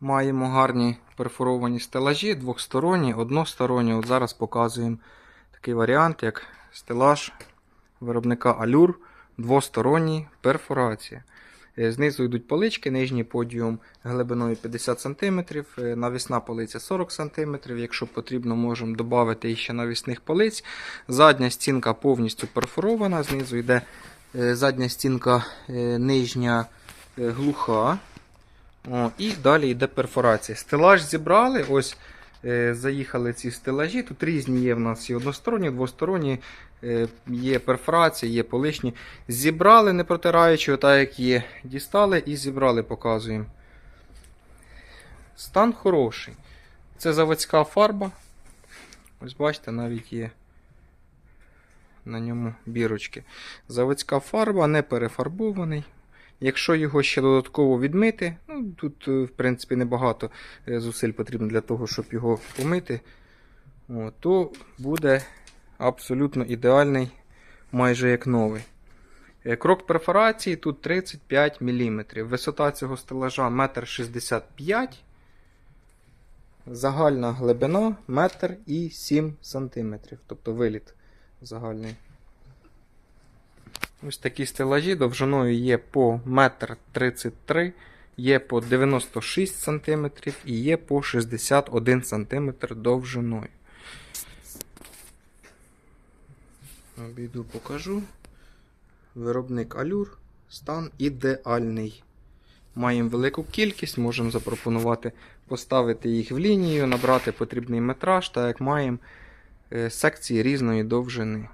Маємо гарні перфоровані стелажі, двохсторонні, односторонні. От зараз показуємо такий варіант, як стелаж виробника Allure, двосторонній перфорація. Е, Знизу йдуть полички, нижній подіум глибиною 50 см, е, навісна полиця 40 см. Якщо потрібно, можемо додати ще навісних полиць. Задня стінка повністю перфорована, знизу йде е, задня стінка нижня глуха. О, і далі йде перфорація. Стелаж зібрали. Ось е, заїхали ці стелажі. Тут різні є в нас і односторонні, двосторонні, е, є перфорація, є полишні. Зібрали, не протираючи, отак як є. Дістали і зібрали, показуємо. Стан хороший. Це заводська фарба. Ось бачите, навіть є на ньому бірочки. Заводська фарба, не перефарбований. Якщо його ще додатково відмити, ну тут, е, в принципі, небагато е, зусиль потрібно для того, щоб його помити, о, то буде абсолютно ідеальний, майже як новий. Е, Крок перфорації тут 35 мм. Висота цього стелажа 1,65 м. Загальна глибина 1,7 см. Тобто виліт загальний. Ось такі стелажі довжиною є по 1,33 м, є по 96 см і є по 61 см довжиною. Обійду покажу. Виробник Allure. Стан ідеальний. Маємо велику кількість, можемо запропонувати поставити їх в лінію, набрати потрібний метраж, так як маємо е, секції різної довжини.